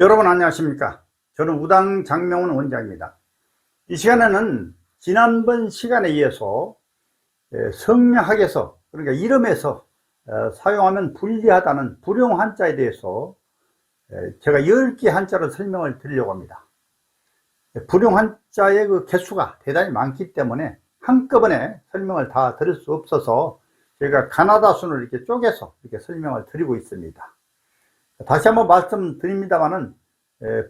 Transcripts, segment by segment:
여러분 안녕하십니까? 저는 우당 장명훈 원장입니다. 이 시간에는 지난번 시간에 이어서 에, 성명학에서 그러니까 이름에서 어, 사용하면 불리하다는 불용 한자에 대해서 에, 제가 10개 한자로 설명을 드리려고 합니다. 에, 불용 한자의 그 개수가 대단히 많기 때문에 한꺼번에 설명을 다 드릴 수 없어서 제가 가나다 순을 이렇게 쪼개서 이렇게 설명을 드리고 있습니다 다시 한번 말씀드립니다만은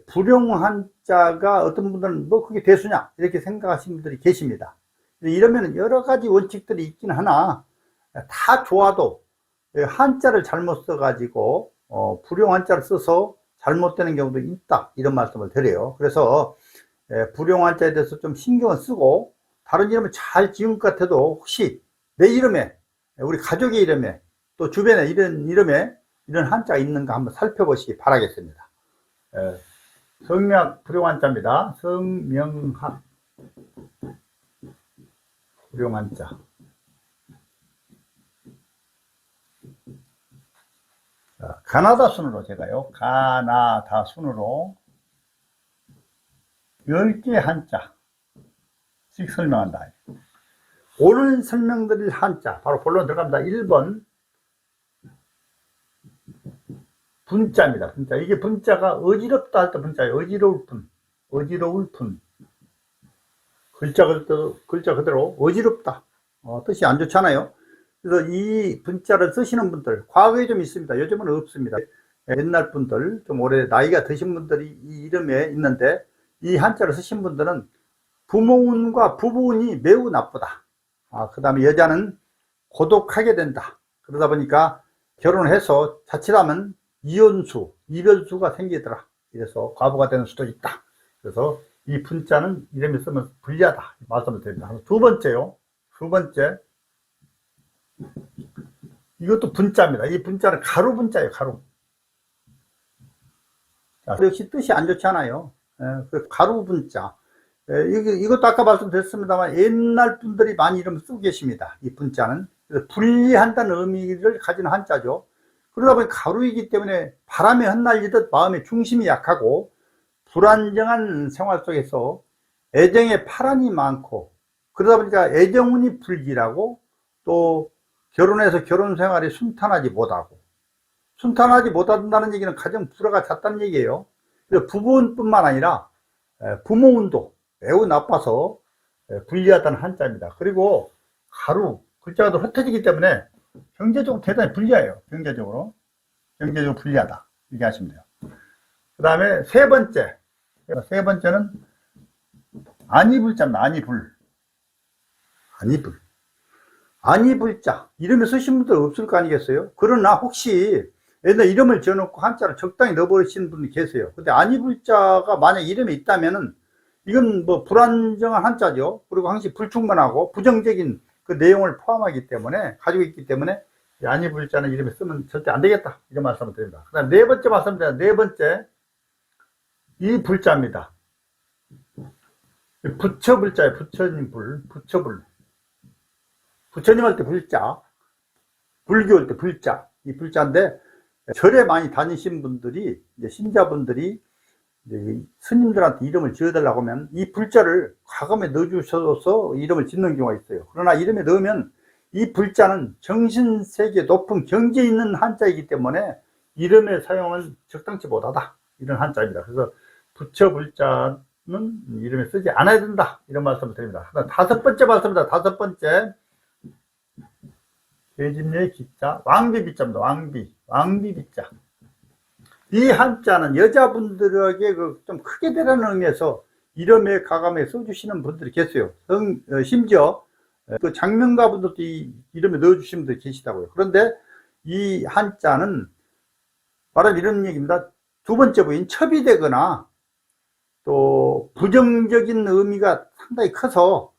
불용 한 자가 어떤 분들은 뭐 그게 대수냐 이렇게 생각하시는 분들이 계십니다. 이러면 여러 가지 원칙들이 있긴 하나 다 좋아도 한자를 잘못 써가지고 어, 불용 한자를 써서 잘못되는 경우도 있다 이런 말씀을 드려요. 그래서 불용 한자에 대해서 좀 신경을 쓰고 다른 이름을 잘 지은 것 같아도 혹시 내 이름에 우리 가족의 이름에 또 주변에 이런 이름에 이런 한자가 있는가 한번 살펴보시기 바라겠습니다. 에, 성명 불용한자입니다. 성명학 불용한자 자, 가나다 순으로 제가요. 가나다 순으로 10개 한자씩 설명한다. 오늘 설명드릴 한자 바로 본론 들어갑니다. 1번 분자입니다. 분자. 이게 분자가 어지럽다 할 때 분자예요. 어지러울 뿐. 어지러울 뿐. 글자 그대로, 글자 그대로 어지럽다. 어, 뜻이 안 좋잖아요. 그래서 이 분자를 쓰시는 분들, 과거에 좀 있습니다. 요즘은 없습니다. 옛날 분들, 좀 오래 나이가 드신 분들이 이 이름에 있는데, 이 한자를 쓰신 분들은 부모운과 부부운이 매우 나쁘다. 아, 그 다음에 여자는 고독하게 된다. 그러다 보니까 결혼해서 자칫하면 이혼수, 이별수가 생기더라. 그래서 과부가 되는 수도 있다. 그래서 이 분자는 이름에 쓰면 불리하다. 말씀을 드립니다. 두 번째요. 두 번째. 이것도 분자입니다. 이 분자는 가루 분자예요. 자, 역시 뜻이 안 좋잖아요. 예, 그 가루 분자. 예, 이것도 아까 말씀드렸습니다만 옛날 분들이 많이 이름 쓰고 계십니다. 이 분자는. 그래서 분리한다는 의미를 가진 한자죠. 그러다 보니 가루이기 때문에 바람에 흩날리듯 마음의 중심이 약하고 불안정한 생활 속에서 애정의 파란이 많고 그러다 보니까 애정운이 불길하고 또 결혼해서 결혼 생활이 순탄하지 못하고 순탄하지 못한다는 얘기는 가정 불화가 잦다는 얘기예요. 그래서 부부운뿐만 아니라 부모운도 매우 나빠서 불리하다는 한자입니다. 그리고 가루 글자가 더 흩어지기 때문에 경제적으로 대단히 불리해요. 경제적으로. 경제적으로 불리하다. 이렇게 하시면 돼요. 그 다음에 세 번째. 세 번째는 아니불자입니다. 아니불. 아니불. 아니불자. 이름을 쓰신 분들 없을 거 아니겠어요? 그러나 혹시 옛날 이름을 지어놓고 한자를 적당히 넣어버리시는 분이 계세요. 근데 아니불자가 만약 이름에 있다면은 이건 뭐 불안정한 한자죠. 그리고 항상 불충분하고 부정적인 그 내용을 포함하기 때문에 가지고 있기 때문에 안이불자는 이름에 쓰면 절대 안 되겠다 이런 말씀을 드립니다. 그다음 네 번째 말씀드립니다. 네 번째 이 불자입니다. 부처 불자예요. 부처님 불, 부처 불. 부처님 할 때 불자, 불교 할 때 불자, 이 불자인데 절에 많이 다니신 분들이 이제 신자분들이 스님들한테 이름을 지어달라고 하면 이 불자를 과감에 넣어주셔서 이름을 짓는 경우가 있어요. 그러나 이름에 넣으면 이 불자는 정신세계 높은 경제 있는 한자이기 때문에 이름의 사용은 적당치 못하다. 이런 한자입니다. 그래서 부처 불자는 이름에 쓰지 않아야 된다. 이런 말씀을 드립니다. 다섯 번째 말씀입니다. 다섯 번째. 계집녀의 기자, 왕비 비자입니다. 왕비. 왕비 비자. 이 한자는 여자분들에게 그 좀 크게 되라는 의미에서 이름에 가감에 써주시는 분들이 계세요. 성, 어, 심지어 그 장명가 분들도 이 이름에 넣어주시는 분들이 계시다고요. 그런데 이 한자는 말하 이런 얘기입니다. 두 번째 부인 첩이 되거나 또 부정적인 의미가 상당히 커서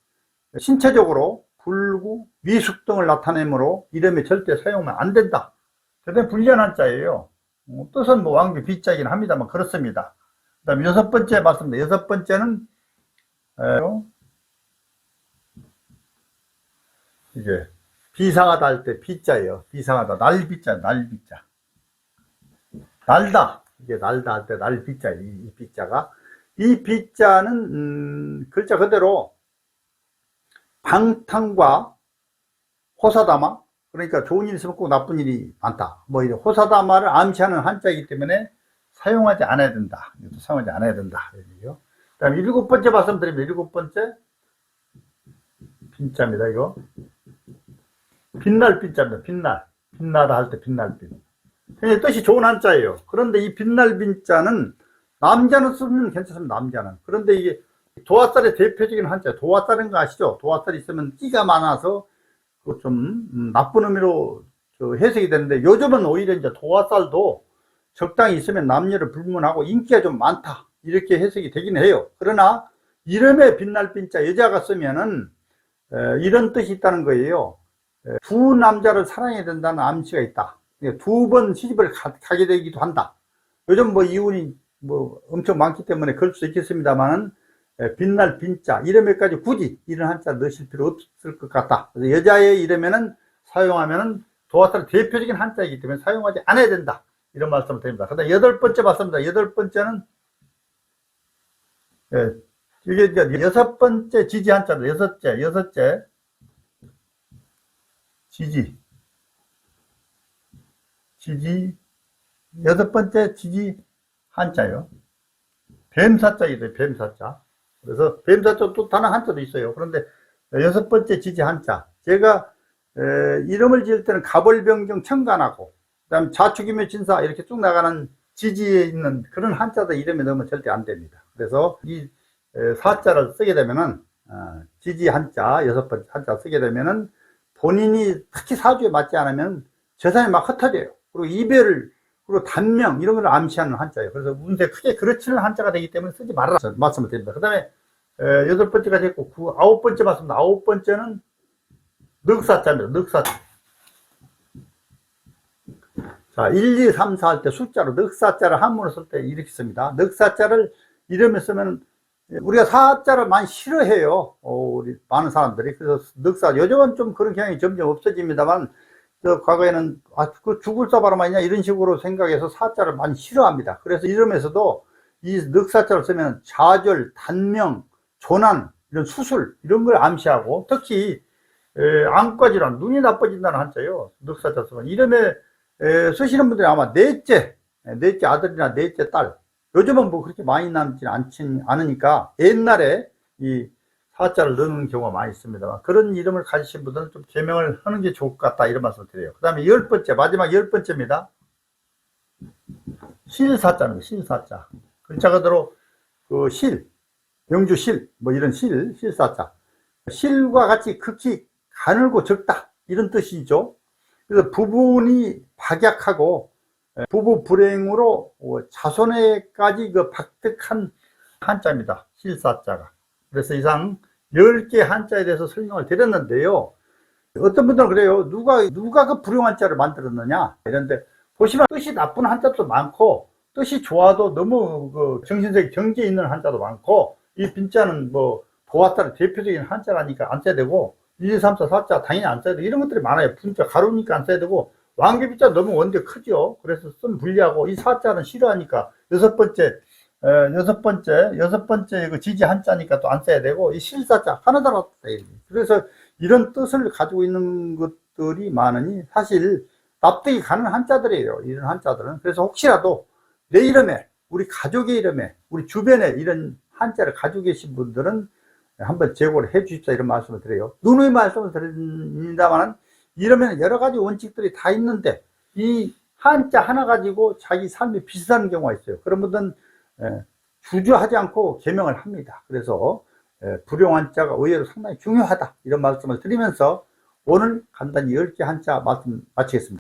신체적으로 불구, 미숙 등을 나타내므로 이름에 절대 사용하면 안 된다. 대단히 불리한 한자예요. 어, 뜻은 뭐 왕비 비자이긴 합니다만 그렇습니다. 그 다음에 여섯 번째 말씀입니다. 여섯 번째는 이제 비상하다 할 때 비자예요. 비상하다. 날 비자, 날 비자. 날다. 이게 날다 할 때 날 비자, 이, 이 비자가. 이 비자는, 음, 글자 그대로 방탕과 호사다마, 그러니까 좋은 일이 있으면 꼭 나쁜 일이 많다. 뭐, 이런 호사다마를 암시하는 한자이기 때문에 사용하지 않아야 된다. 사용하지 않아야 된다. 그 다음에 일곱 번째 말씀드리면 일곱 번째, 빈자입니다, 이거. 빛날 빛자입니다. 빛날. 빛나다 할 때 빛날 빛. 굉장히 뜻이 좋은 한자예요. 그런데 이 빛날 빛자는 남자는 쓰면 괜찮습니다. 남자는. 그런데 이게 도화살의 대표적인 한자. 도화살인 거 아시죠? 도화살이 있으면 끼가 많아서 그 좀 음, 나쁜 의미로 저 해석이 되는데 요즘은 오히려 이제 도화살도 적당히 있으면 남녀를 불문하고 인기가 좀 많다. 이렇게 해석이 되긴 해요. 그러나 이름에 빛날 빛자 여자가 쓰면은 에, 이런 뜻이 있다는 거예요. 에, 두 남자를 사랑해야 된다는 암시가 있다. 두 번 시집을 가, 게 되기도 한다. 요즘 뭐 이혼이 뭐 엄청 많기 때문에 그럴 수 있겠습니다만은 빛날 빈자 이름에까지 굳이 이런 한자 넣으실 필요 없을 것 같다. 여자의 이름에는 사용하면은 도화살 대표적인 한자이기 때문에 사용하지 않아야 된다. 이런 말씀을 드립니다. 그다음 여덟 번째 맞습니다. 여덟 번째는 예, 이게 이제 여섯 번째 지지 한자입니다. 여섯째, 여섯째 지지, 지지 여섯 번째 지지 한자요. 뱀사자이죠. 뱀사자. 그래서 뱀사자 또 다른 한자도 있어요. 그런데 여섯 번째 지지 한자. 제가 에, 이름을 지을 때는 가벌병경 청간하고 그다음 자축이며 진사 이렇게 쭉 나가는 지지에 있는 그런 한자도 이름에 넣으면 절대 안 됩니다. 그래서 이 에, 사자를 쓰게 되면은 어, 지지 한자 여섯 번째 한자 쓰게 되면은 본인이 특히 사주에 맞지 않으면 재산이 막 흩어져요. 그리고 이별을 그리고 단명 이런 걸 암시하는 한자예요. 그래서 운세 크게 그렇지는 한자가 되기 때문에 쓰지 말아라 말씀을 드립니다. 그 다음에 여덟 번째가 됐고 구, 아홉 번째 맞습니다. 아홉 번째는 늑사자입니다. 늑사자. 자, 1, 2, 3, 4 할 때 숫자로 늑사자를 한문으로 쓸 때 이렇게 씁니다. 늑사자를 이름에 쓰면 우리가 사자를 많이 싫어해요. 어, 우리 많은 사람들이. 그래서 늑사, 요즘은 좀 그런 경향이 점점 없어집니다만, 저 과거에는 아, 그 죽을 사바람 아니냐 이런 식으로 생각해서 사자를 많이 싫어합니다. 그래서 이름에서도 이 늑사자를 쓰면 좌절, 단명, 조난, 이런 수술 이런 걸 암시하고 특히 질환, 눈이 나빠진다는 한자요. 늑사자 쓰면 이름에 에, 쓰시는 분들이 아마 넷째, 넷째 아들이나 넷째 딸. 요즘은 뭐 그렇게 많이 남지 않지 않으니까 옛날에 이 사자를 넣는 경우가 많이 있습니다. 그런 이름을 가지신 분들은 좀 개명을 하는 게 좋을 것 같다 이런 말씀을 드려요. 그 다음에 열 번째 마지막 열 번째입니다. 실사자입니다. 실사자. 글자 그대로 그 실, 영주 실, 뭐 이런 실, 실사자. 실과 같이 극히 가늘고 적다 이런 뜻이죠. 그래서 부분이 박약하고 부부 불행으로 자손에까지 그 박득한 한자입니다. 실사자가. 그래서 이상 10개 한자에 대해서 설명을 드렸는데요. 어떤 분들은 그래요. 누가, 누가 그 불용 한 자를 만들었느냐. 이런데 보시면 뜻이 나쁜 한자도 많고 뜻이 좋아도 너무 그 정신적 경계 있는 한자도 많고 이 빈자는 뭐 보았다는 대표적인 한자라니까 안 써야 되고 1, 2, 3, 4, 4자 당연히 안 써야 되고 이런 것들이 많아요. 분자 가루니까 안 써야 되고 왕개비자 너무 원대 크죠. 그래서 쓰면 불리하고 이 사자는 싫어하니까 여섯 번째 에, 여섯 번째 여섯 번째 그 지지 한자니까 또 안 써야 되고 이 실사자 하나도 안 써야 돼. 그래서 이런 뜻을 가지고 있는 것들이 많으니 사실 납득이 가는 한자들이에요. 이런 한자들은 그래서 혹시라도 내 이름에 우리 가족의 이름에 우리 주변에 이런 한자를 가지고 계신 분들은 한번 제고를 해 주십사 이런 말씀을 드려요. 누누이 말씀을 드립니다만 이러면 여러 가지 원칙들이 다 있는데 이 한자 하나 가지고 자기 삶이 비슷한 경우가 있어요. 그런 분들은 주저하지 않고 개명을 합니다. 그래서 불용 한 자가 의외로 상당히 중요하다 이런 말씀을 드리면서 오늘 간단히 10개 한자 말씀 마치겠습니다.